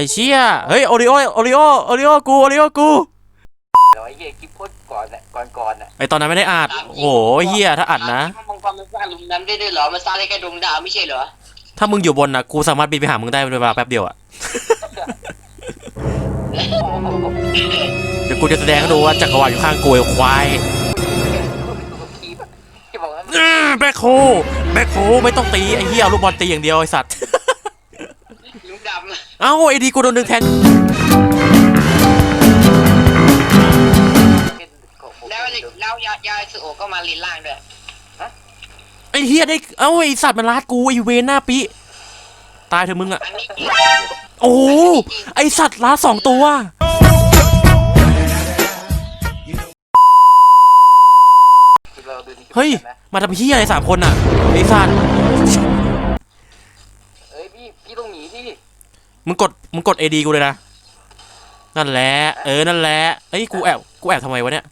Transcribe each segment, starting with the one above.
อ้เชี่ยเฮ้ยโอริโอโอริโอโอริโอกูโอริโอกูเดี๋ยวไอ้เหี้ยคลิปโคตรก่อนน่ะก่อนก่อนน่ะไอตอนนั้นไม่ได้อัดโอ้โหเฮียถ้าอัดนะมังกรมันสร้างหลุมนั้นได้ด้วยเหรอมันสร้างได้แค่ดวงดาวไม่ใช่เหรอถ้ามึงอยู่บนน่ะกูสามารถบินไปหามึงได้ในเวลาแป๊บเดียวอะเดี๋ยวกูจะแสดงให้ดูว่าจักรวาลอยู่ข้างกูไอ้ควายที่บอกว่า อื้อแบ็คโฮแบ็คโฮไม่ต้องตีไอ้เหี้ยเอาลูกบอลตีอย่างเดียวไอ้สัตว์หลุมด เอ้าไอ้ดีกูโดนดึงแทนำแล้วแล้วยายาสุโอะก็มาลินล่างด้วย ไอ้เหี้ยได้ เอ้าไอ้สัตว์มันลาดกูไอ้เวนหน้าปิตายเถอะมึงอะอันนี้จริงโอ้โหไอ้สัตว์ลาดสองตัวเราดูนี่เฮ้ยนะมาทำเหี้ยอะไรสามคนอะไอ้สัตว์ มึงกดมึงกดเอดีกูเลยนะ นั่นแหละ เออ นั่นแหละเอ้ย กูแอบ กูแอบทำไมวะเนี่ย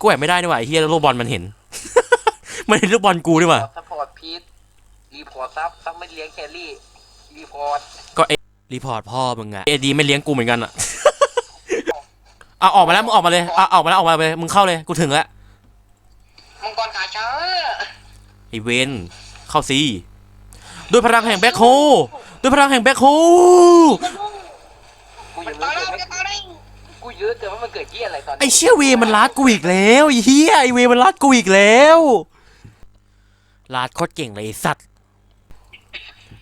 กูแอบไม่ได้นี่หว่าไอ้เหี้ยลูกบอลมันเห็น มันเห็นลูกบอลกูนี่หว่าซัพพอร์ตพีทรีพอร์ตซับซับไม่เลี้ยงแครี่ รีพอร์ตรีพอร์ตพ่อมึงอะเอดีไม่เลี้ยงกูเหมือนกันอะเอาออกมาแล้ว มึงออกมาเลยเอาออกมาแล้วออกมาเลย มึงเข้าเลย กูถึงแล้ว มังกรขาช้าไอเวนเข้าซีด้วยพลังแห่งแบ็คโฮ ด้วยพลังแห่งแบ็คโฮกูมัยันงตาไม่ยแล้วเกิดมันตายแล้วกูเยอะเกินว่ามันเกิดเหี้ยอะไรตอนไอนี้เชี่ยเวมันลาดกูอีกแล้วไอ้เฮียไอเวมันลาดกูอีกแล้วลาดโคตรเก่งเลยไอ้สัตว์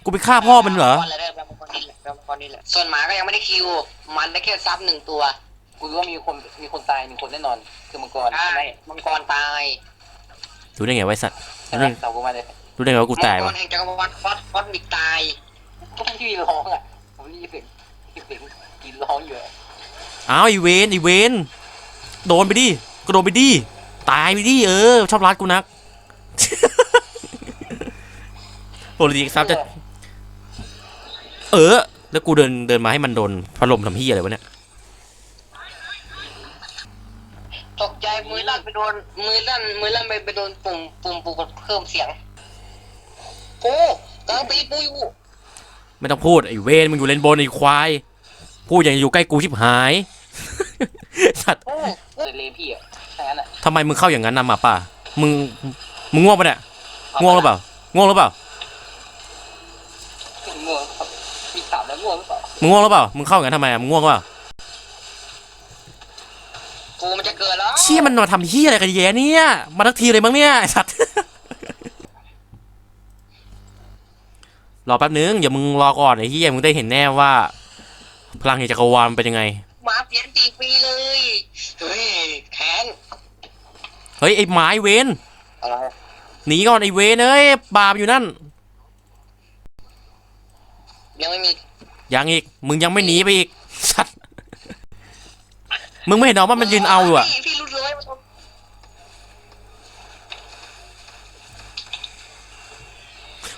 กูไปฆ่าพ่อมันเหรอมังกรเลยได้มังกรนี่แหละมังกรนี่แหละส่วนหมาก็ยังไม่ได้คิว มันได้แค่ซับหนึ่งตัว กูรู้ว่ามีคนมีคนตายหนึ่งคนแน่นอน คือมังกรใช่ใช่ไหมมังกรตายรู้ได้ไงวะไอ้สัตว์ใช่ไหมเต่ากูมาเลยรู้ได้ไงว่ากูตายมังกวะรแห่งจักรวาลฟอสฟอสมิกตาย ก็ไม่ที่ร้องอะผมได้ยินเสียงได้ยินเสียงกินร้องอยู่อะอ้าวไอเวนไอเวนโดนไปดิก็โดนไปดิตายไปดิเออ ชอบรัดกูนักโปรดีครับจะ เออ แล้วกูเดินเดินมาให้มันโดนพัดลมทำเฮียอะไรวะเนี่ยตกใจมือลั่นไปโดนมือลั่นมือลั่นไปไปโดนปุ่มปุ่มปุ่มกดเพิ่มเสียงโอ้กำลังตีปูอยู่ ไม่ต้องพูดไอ้เวนมึงอยู่เลนบนไอ้ควาย พูดอย่างอยู่ใกล้กูชิบหาย สัตว์โอ้เลยเลพี่อะถ้างั้นอะทำไมมึงเข้าอย่างนั้นนำมาป่ะมึง มึงง่วงปะเนี่ย ง่วงหรือเปล่า ง่วงหรือเปล่า ง่วงครับมีถามแล้วง่วงหรือเปล่า มึงง่วงหรือเปล่า มึงเข้าอย่างนั้นทำไมอะมึงง่วงหรือเปล่ากูมันจะเกิดแล้ว เชี่ยมันมาทำเฮียอะไรกันแย่เนี่ย มาทักทีเลยมั้งเนี่ยไอ้สัตว์ รอแป๊บนึงอย่ามึงรอก่อนไอ้เฮียมึงได้เห็นแน่ว่า พลังแห่งจักรวาลมันเป็นยังไงหมาเสียนตีฟรีเลย เฮ้ยแขนเฮ้ยไอ้ไม้เวนอะไรหนีก่อนไอ้เวนเอ้ยบาปอยู่นั่น ยังไม่มียังอีก มึงยังไม่หนีไปอีกสัตว์มึงไม่เห็นหรอว่ามันยืนเอาอยู่อะพี่พี่รู้เลยว่า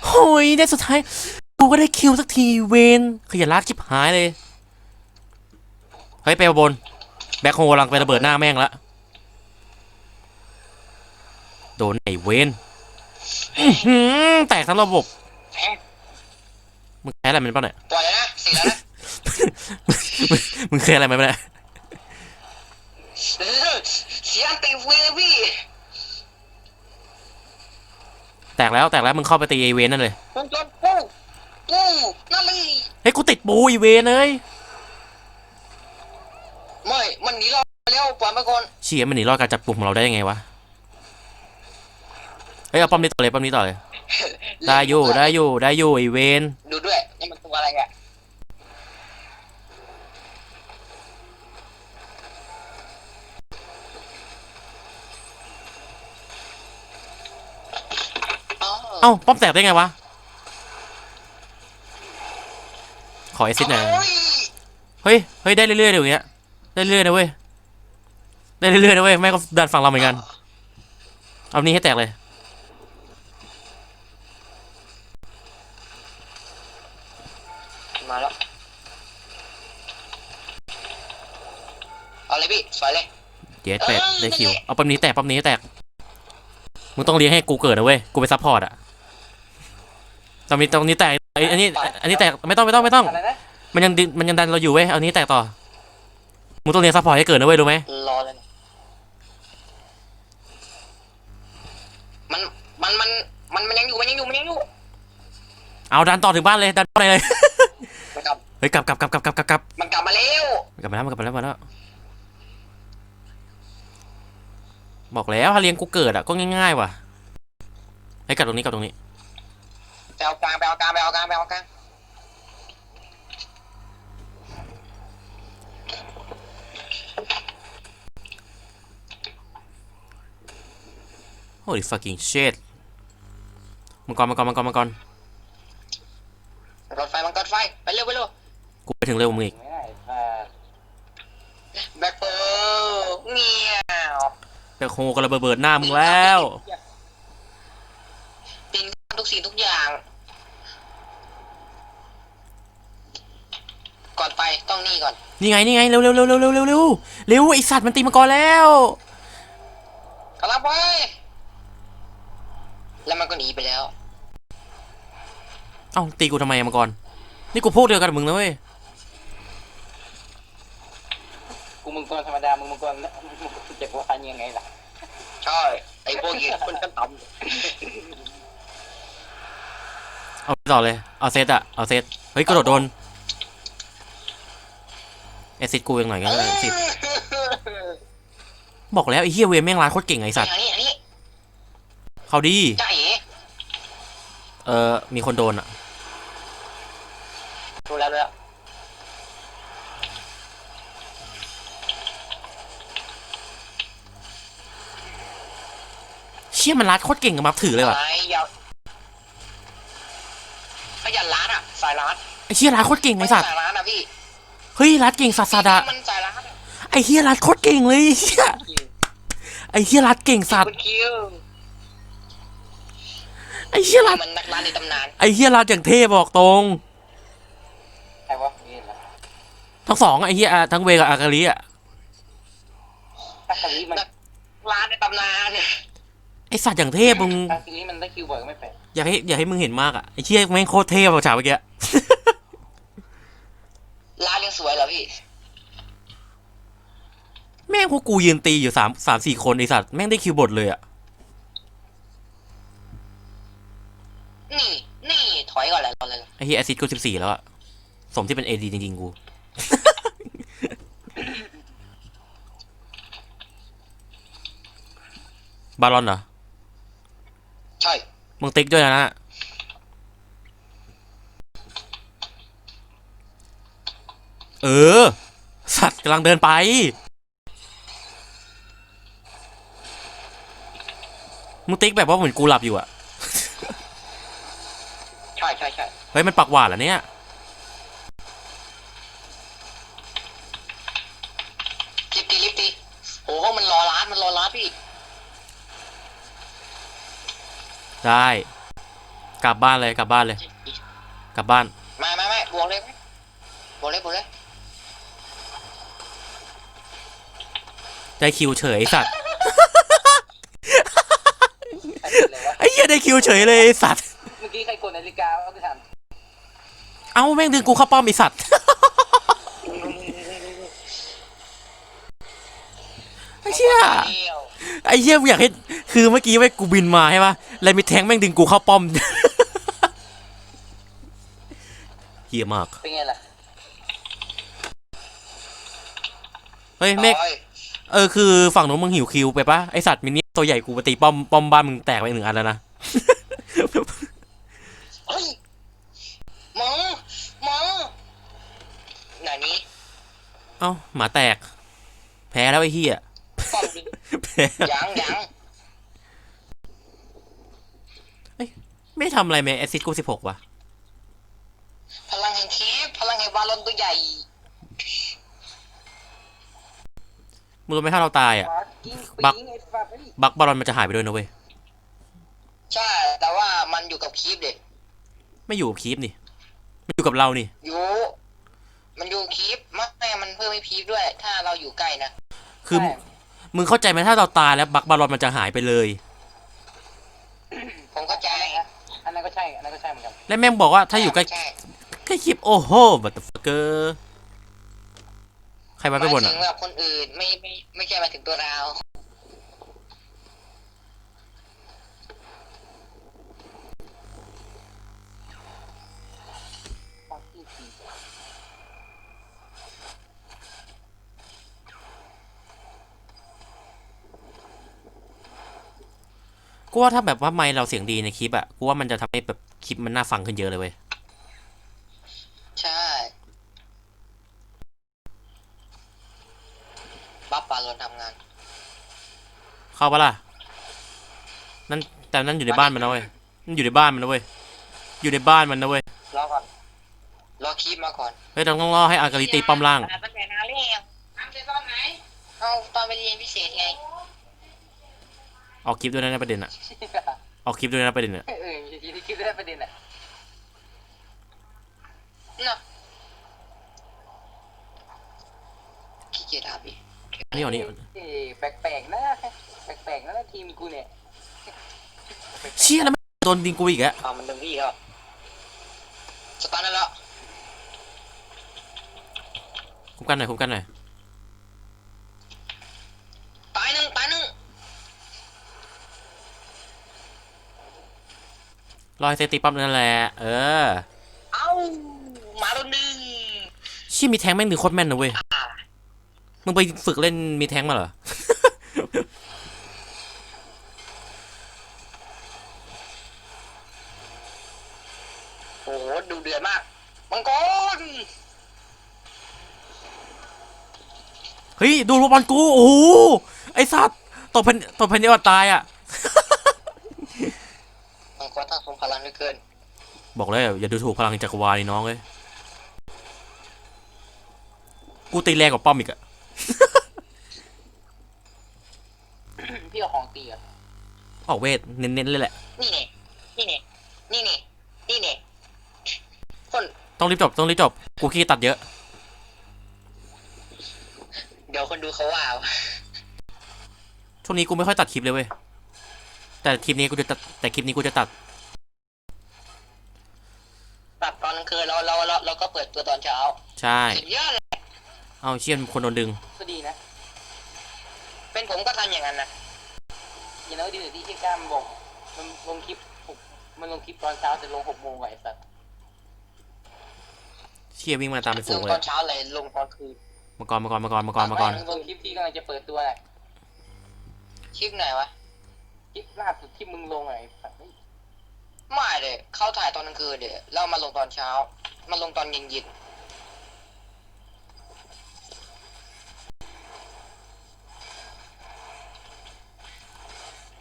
โอ้ ยได้สุดท้าย กูก็ได้คิวสักทีเวนขยันลากชิบหายเลย เฮ้ย ไปบน แบ็คโฮกำลังไประเบิดหน้าแม่งละโดนไอเวนแตกทั้งระบบ มึงแพ้อะไรมันป่ะเนี่ยปล่อยแล้วนะเสร็จแล้วนะมึงเคยอะไรมันป่ะเนี่ยเสียนตีเลยพี่ แตกแล้วแตกแล้วมึงเข้าไปตีไอเวนนั่นเลยมันโดนปูปูนั่นเลยเฮ้ยกูติดปูไอเวนเลยไม่มันหนีเราไปแล้วปล่อยมาก่อนเชี่ยมันหนีรอดการจับกลุ่มของเราได้ยังไงวะเฮ้ยเอาป้อมนี้ต่อเลยป้อมนี้ต่อเลยได้อยู่ได้อยู่ได้อยู่ไอเวนดูด้วยนี่มันตัวอะไรอะอ๋อ เอ้าป้อมแตกได้ไงวะ ขอเอซิดหน่อยโอ้ยเฮ้ย เฮ้ย ได้เรื่อยๆเดี๋ยวอย่างเงี้ย ได้เรื่อยๆนะเว้ย ได้เรื่อยๆนะเว้ย แม่งก็ดันฝั่งเราเหมือนกัน เอานี้ให้แตกเลย มาแล้ว เอาเลยพี่สวยเลยเดี๋ยวแตกเอ้ยได้คิวนั่นแหละเอาปั๊มนี้แตกปั๊มนี้แตก มึงต้องเลี้ยงให้กูเกิดนะเว้ย กูไปซัพพอร์ตอะ ตรงนี้ตรงนี้แตกไอ้ยอันนี้ อันนี้แตกไม่ต้องไม่ต้องไม่ต้อง อะไรนะมันยังดิมันยังดันเราอยู่เว้ย เอานี้แตกต่อ มึงต้องเรียนซัพพอร์ตให้เกิดนะเว้ยรู้ไหมรอเลยนะมันมันมันมันมันยังอยู่มันยังอยู่มันยังอยู่เอาดันต่อถึงบ้านเลยดันต่อเลย มันกลับเฮ้ยกลับกลับกลับกลับกลับกลับกลับมันกลับมาแล้วกลับมาแล้วมันกลับมาแล้วมาแล้ว บอกแล้วถ้าเลี้ยงกูเกิดอะก็ง่ายๆว่ะเฮ้ยกลับตรงนี้กลับตรงนี้ ไปเอากลางไปเอากลางไปเอากลางไปเอากลางโอ้ย fucking shit มังกรมังกรมังกรมังกรมันกดไฟมันกดไฟไปเร็วไปเร็วกูไปถึงเร็วกว่ามึงอีกไม่ได้อ่าแบ็คเปิลเงี้ยวแต่โคกระเบิดหน้ามึงแล้วปินทุกสิ่งทุกอย่าง ก่อนไปต้องนี่ก่อน นี่ไงนี่ไงเร็วเร็วเร็วเร็วเร็วเร็วเร็วเร็วไอสัตว์มันตีมังกรแล้วกลับไปแล้วมันก็หนีไปแล้ว เอ้าตีกูทำไมอะมังกรนี่กูพวกเดียวกันกับมึงนะเว้ยกูมึงกรธรรมดามึงมึงกรมึงเจ็บหัวพันยังไงล่ะใช่ไอ้พวกยืนคนขั้นต่เอาต่อเลยเอาเซตอะเอาเซตเฮ้ยกระโดดโดน เอซิดกูยังหน่อยำกันเลยสิบอกแล้วไอ้เฮียเวรแม่งร้ายโคตรเก่งไอ้สัตว์อันนี้อันนี้เขาดีจ่าเอ๋เออมีคนโดนอะดูแล้วแล้วเชี่ยมันรัดโคตรเก่งกับมับถือเลยว่ะไอ้ยาวขยันร้านอะสายร้านไอ้เชี่ยรัดโคตรเก่งไอ้สัตว์ เฮ้ยรัดเก่งสัตว์สัตว์อะมันสายร้านอะไอ้เฮียรัดโคตรเก่งเลยไอ้เฮียไอ้เฮียรัดเก่งสัตว์คุณคิวไอ้เฮียรัดมันนักร้านในตำนานไอ้เฮียรัดอย่างเท่บอกตรงใครวะนี่ล่ะทั้งสองอะไอ้เฮียอะทั้งเวกับอากาลิอะถ้าครั้งนี้มันร้านในตำนานไอ้สัตว์อย่างเท่มึงครั้งนี้มันได้คิวบ่อยก็ไม่แปลกอยากให้อยากให้มึงเห็นมากอะไอ้เชี่ยแม่งโคตรเท่อะฉากเมื่อกี้ ร้านยังสวยเหรอพี่ แม่งพวกกูยืนตีอยู่สามสามสี่คนไอสัตว์แม่งได้คิวบทเลยอะนี่ นี่ถอยก่อนเลยก่อนเลยไอ้เฮียแอซิดกูสิบสี่แล้วอะสมที่เป็นเอดีจริงๆกู บาลอนเหรอ ใช่ มึงติ๊กด้วยนะ เออ สัตว์กำลังเดินไป มึงติ๊กแบบว่าเหมือนกูหลับอยู่อะใช่ใช่ใช่เฮ้ย มันปักหวานเหรอเนี่ย ลิฟตีลิฟตีโอ้โหมันรอร้านมันรอร้านพี่ได้ กลับบ้านเลยกลับบ้านเลย กลับบ้านไม่ไม่ไม่บวกเลยบวกเลยบวกเลย ได้คิวเฉยไอ้สัตว์ใครเป็นเลยวะไอ้เหี้ยได้คิวเฉยเลยไอ้สัตว์เมื่อกี้ใครกดนาฬิกาก็คือถามเอ้าแม่งดึงกูเข้าป้อมไอ้สัตว์ไอ้เชี่ยเดียวไอ้เหี้ยกูอยากให้คือเมื่อกี้ไว้ยกูบินมาใช่ปะแล้วมีแทงค์แม่งดึงกูเข้าป้อมเหี้ยมากเป็นไงล่ะเฮ้ยเมฆโอ้ย เออคือฝั่งนู้นมึงหิวคิวไปปะไอสัตว์มินิตัวใหญ่กูไปตีป้อมป้อมบ้านมึงแตกไปหนึ่งอันแล้วนะ เฮ้ยหมอหมอไหนนี้เอ้าหมาแตก แพ้แล้วไอ้เหี้ยป้อมดิแพ้ยังยังไม่ทำอะไรแม่แอซิดกูสิบหกว่ะ พลังแห่งคีฟพลังแห่งบาลอนตัวใหญ่ มึงรู้ไหมถ้าเราตายอะ กิ้งบักปิ้งไอ้ฟักเฮ้ยบักบอลมันจะหายไปด้วยนะเว้ย ใช่ แต่ว่ามันอยู่กับคีฟเด็กไม่อยู่กับคีฟนี่ไม่อยู่กับเรานี่ อยู่มันอยู่คีฟไม่มันเพิ่มให้พีฟด้วย ถ้าเราอยู่ใกล้นะคือมึงเข้าใจไหมถ้าเราตายแล้วบักบอลมันจะหายไปเลย ผมเข้าใจอันนั้นก็ใช่ อันนั้นก็ใช่เหมือนกัน และแม่งบอกว่าถ้าอยู่ใกล้ช่ค่คลิปโอ้โหบัตเตอร์ฟักเกอร์ ใครมาไปบนหมาอะยถึงแบบคนอื่นไม่ไม่ไม่ใช่หมายถึงตัวเราความที่สี่กูว่าถ้าแบบว่าไมค์เราเสียงดีในคลิปอะกูว่ามันจะทำให้แบบคลิปมันน่าฟังขึ้นเยอะเลยเว้ย ใช่บัฟปาโลนทำงาน เข้าปะล่ะนั่นแต่นั่นอยู่ในบ้านมันนะเว้ยนั่นอยู่ในบ้านมันนะเว้ยอยู่ในบ้านมันนะเว้ยรอก่อนรอคลิปมาก่อนเฮ้ยต้องต้องรอให้อากาลิตีป้อมล่าง ตั้งแต่นานแล้วตั้งแต่ตอนไหนเอาตอนไปเรียนพิเศษไงออกคลิปด้วยนะประเด็นอะออกคลิปด้วยนะประเด็นอะเออมีที่คิดได้ประเด็นอะเนาะขี้เกียจอาบีนี่เอานี่ เอ้แปลกๆนะ แปลกๆนะทีมกูเนี่ยแปลกๆเชี่ยแล้วมันโดนดิงกูอีกอะเอามันดึงพี่แล้วสตาร์ทได้แล้วคุ้มกันหน่อยคุ้มกันหน่อยตายหนึ่งตายหนึ่งรอให้เซตตีป้อมนั่นแหละเออเอ้ามาแล้วหนึ่งเชี่ยมีแทงค์แม่งหนึ่งโคตรแม่นนะเว้ยอ่ามึงไปฝึกเล่นมีแทงค์มาเหรอ โอ้โห ดูเดือดมากมังกรเฮ้ยดูรูปบอลกูโอ้โหไอ้สัตว์ตบเพนตบเพนเดียวตายอะมังกรตั้งทรงพลังเหลือเกิน บอกเลยอย่าดูถูกพลังจักรวาลนี่น้องเลยกูตีแรงกว่าป้อมอีกอะพี่เอาของตีอะออกเวทเน้นๆเลยแหละนี่เนี่ยนี่เนี่ยนี่เนี่ยนี่เนี่ยคน ต้องรีบจบต้องรีบจบกูขี้ตัดเยอะ เดี๋ยวคนดูเขาว่าช่วงนี้กูไม่ค่อยตัดคลิปเลยเว้ยแต่คลิปนี้กูจะตัดแต่คลิปนี้กูจะตัดแบบตอนกลางคืนเราเราเราเราก็เปิดตัวตอนเช้าใช่สุดยอดเลยเอาเชี่ยมคนโดนดึงก็ดีนะ เป็นผมก็ทำอย่างนั้นนะอย่างน้อยดีกว่าที่ที่กล้ามบอกมันลงคลิปหกมันลงคลิปตอนเช้าแต่ลงหกโมงไว้ไอ้สัตว์ เชี่ยวิ่งมาตามเป็นลฝูงงเลตอยนเช้าเลยลงตอนคืนมังกรมังกรมังกรมังกรมังกร ลงคลิปที่กำลังจะเปิดตัวแหละคลิปไหนวะคลิปล่าสุดที่มึงลงไอ้สัตว์เฮ้ยไม่เลยเข้าถ่ายตอนกลางคืนเดี๋ยวเรามาลงตอนเช้า มาลงตอนเย็นเย็น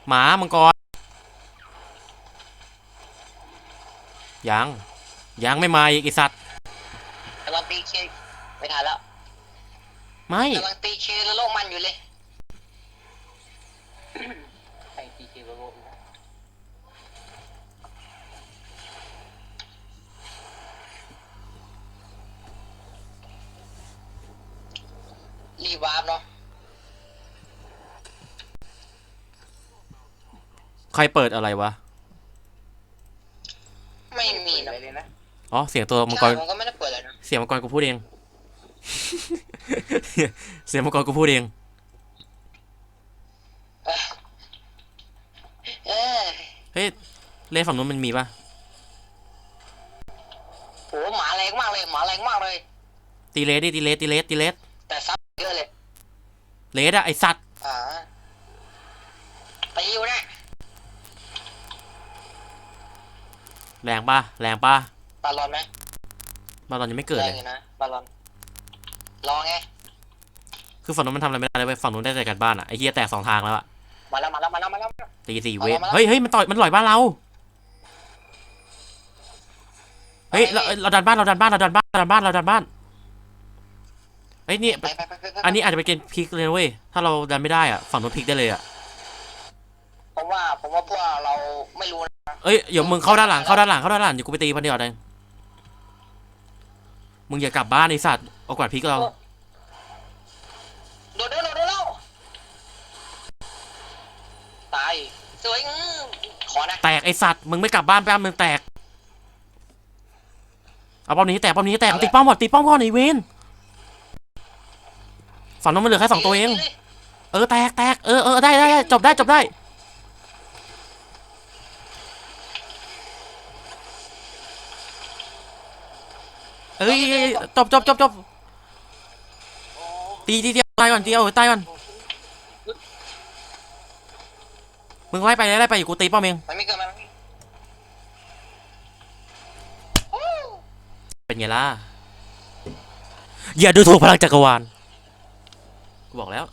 หมามังกร ยัง ยังไม่มาอีกไอสัตว์ๆกำลังตี เคไม่ทันแล้วไม่กำลังตีเคแล้วโลกมันอยู่เลยใครตีเคโลโลอีกนะรีวาร์ปเนาะใครเปิดอะไรวะ ไม่มีเปิดนะอะไรเลยนะอ๋อ เสียงตัวมังกใช่รผมก็ไม่ได้เปิดเลยนะ เสียงมังกรกูพูดเอง เสียงมังกรกูพูดเอง เออเฮ้ย เล่นฝั่งนู้นมันมีปะโหหมาแรงมากเลยหมาแรงมากเลย ตีเลสดิตีเลสตีเลสตีเลสแต่ซับเยอะเลย เลสอะไอสัตว์ อ่าตีอยู่นะแรงปะแรงปะบาลอนไหม มาตอนยังไม่เกิดแรเลงย อยู่นะบาลอนรอไงคือฝั่งนู้นมันทำอะไรไม่ได้เลยเว้ยฝั่งนู้นได้แต่กันบ้านอะไอเฮียแตกสองทางแล้วอะมาแล้วมาแล้วมาแล้วมาแล้ว ตีสี่เอาเวทมาแล้วเฮ้ยเฮ้ยมันต่อยมันหล่อยบ้านเรา เฮ้ยเราเราดันบ้านเราดันบ้านเราดันบ้านเราดันบ้านเราดันบ้านเฮ้ยนี่ ไปไปไปไปไปอันนี้อาจจะเป็นเกมพลิกเลยนะเว้ย ถ้าเราดันไม่ได้อะฝั่งนู้นพลิกได้เลยอะผมว่าผมว่าพวกเราไม่รู้นะเอ้ยเดี๋ยวมึงเข้าด้านหลังเข้าด้านหลังเข้าด้านหลังเดี๋ยวกูไปตีพันเดียวเอง มึงอย่ากลับบ้านไอสัตว์เอากวาดพลิกเราโดดเร็วโดดเร็วตายสวยอื้อขอนะแตกไอสัตว์มึงไม่กลับบ้านแป๊บมึงแตกเอาป้อมนี้ให้แตกป้อมนี้ให้แตกตีป้อมก่อนตีป้อมก่อนไอ้เวนฝั่งนั้นมันเหลือแค่สองตัวเอง เออแตกแตกเออเออได้ได้ได้จบได้จบได้ เอ้ยเอ้ย เอ้ยจบจบจบจบตีตีตีตายก่อนตีเอาตายก่อนมึงไล่ไปไล่ไปอยู่กูตีป้อมเองมันไม่เกิดมันเป็นไงล่ะอย่าดูถูกพลังจักรวาลกูบอกแล้ว